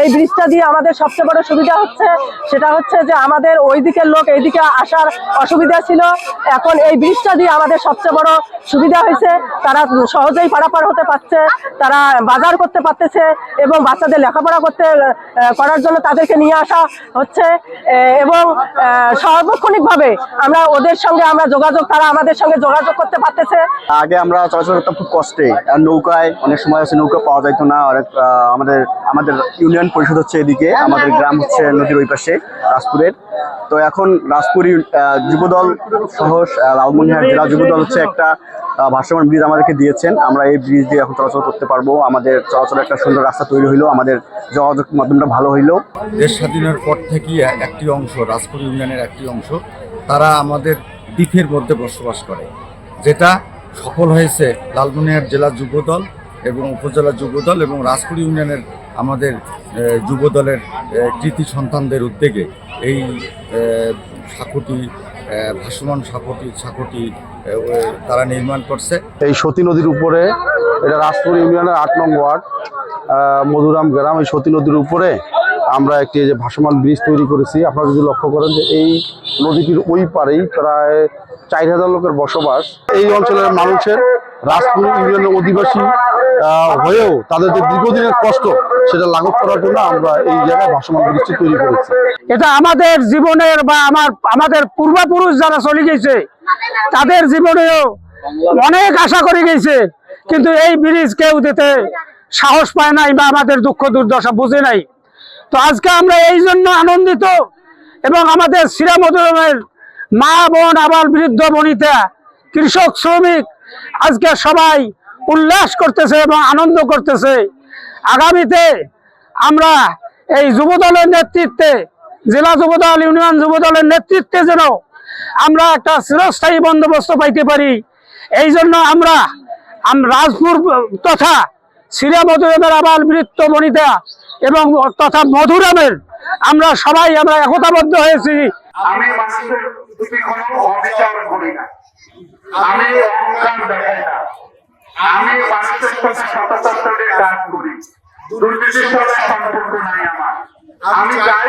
এই ব্রিজটা দিয়ে আমাদের সবচেয়ে বড় সুবিধা হচ্ছে, সেটা হচ্ছে যে আমাদের ওই দিকের লোক এইদিকে আসার অসুবিধা ছিল। এখন এই ব্রিজটা দিয়ে আমাদের সবচেয়ে বড় সুবিধা হয়েছে, তারা সহজেই পারাপার হতে পারছে, তারা বাজার করতে পারতেছে এবং বাচ্চাদের লেখাপড়া করতে করার জন্য তাদেরকে নিয়ে আসা হচ্ছে। এবং সার্বক্ষণিকভাবে আমরা ওদের সঙ্গে আমরা যোগাযোগ, তারা আমাদের সঙ্গে যোগাযোগ করতে পারতেছে। আগে আমরা চলাচল করতাম খুব কষ্টে। নৌকায় অনেক সময় আছে নৌকা পাওয়া যাইতো না। অনেক আমাদের আমাদের ইউনিয়ন পরিষদ হচ্ছে এদিকে, আমাদের গ্রাম হচ্ছে নদীর ওই পাশে, রাজপুরের। তো এখন রাজপুর যুবদল সহ লালমনিহার জেলা যুবদল হচ্ছে একটা ভাসমান ব্রিজ আমাদেরকে দিয়েছেন। আমরা এই ব্রিজ দিয়ে এখন চলাচল করতে পারব। আমাদের চলাচলের একটা সুন্দর রাস্তা তৈরি হইল। আমাদের যোগাযোগ মাধ্যমটা ভালো হইল। দেশ স্বাধীনের পর থেকেই একটি অংশ রাজপুর ইউনিয়নের একটি অংশ, তারা আমাদের দ্বীপের মধ্যে বসবাস করে, যেটা সফল হয়েছে লালমনিরহাট জেলা যুবদল এবং উপজেলা যুবদল এবং রাজপুর ইউনিয়নের আমাদের যুবদলের কৃতি সন্তানদের উদ্যোগে এই সাঁকোটি ভাসমান সাঁকোটি সাঁকোটি তারা নির্মাণ করছে। এই সতী নদীর উপরে এটা রাজপুর ইউনিয়নের আট নং ওয়ার্ড আহ, মধুরাম গ্রাম। এই সতী নদীর উপরে আমরা একটি যে ভাসমান ব্রিজ তৈরি করেছি। আপনারা যদি লক্ষ্য করেন যে এই নদীটির ওই পারেই প্রায় চার হাজার লোকের বসবাস। এই অঞ্চলের মানুষের রাজপুর ইউনিয়নের অধিবাসী আহ, হয়েও তাদের যে দীর্ঘদিনের কষ্ট সেটা লাঘব করার জন্য আমরা এই জায়গায় ভাসমান ব্রিজটি তৈরি করেছি। এটা আমাদের জীবনের বা আমার আমাদের পূর্বপুরুষ যারা চলে গেছে তাদের জীবনেও অনেক আশা করে গেছে কিন্তু এই ব্রিজ কেউ দিতে সাহস পায় নাই বা আমাদের দুঃখ দুর্দশা বুঝে নাই। তো আজকে আমরা এই জন্য আনন্দিত এবং আমাদের শ্রীরামধুরমের মা বোন আবার বৃদ্ধ বনিতা কৃষক শ্রমিক আজকে সবাই উল্লাস করতেছে এবং আনন্দ করতেছে। আগামীতে আমরা এই যুবদলের নেতৃত্বে জেলা যুবদল ইউনিয়ন যুবদলের নেতৃত্বে যেন আমরা একটা চিরস্থায়ী বন্দোবস্ত পাইতে পারি। এই জন্য আমরা রাজপুর তথা সিরিয়া মধুরামের আবাল বৃত্ত বনিতা এবং তথা মধুরামের আমরা সবাই আমরা একতাবদ্ধ হয়েছি। আমি আমি চাই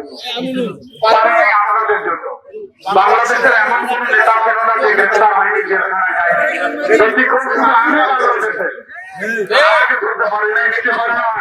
পারেনি আমাদের জন্য বাংলাদেশের এমন কোন নেতা ছিল না যে গ্রেপ্তার হয়নি জেলখানায় যায়নি ব্যতিক্রম শুধু আমি বাংলাদেশে পারি নাই নিতে পারে নাই।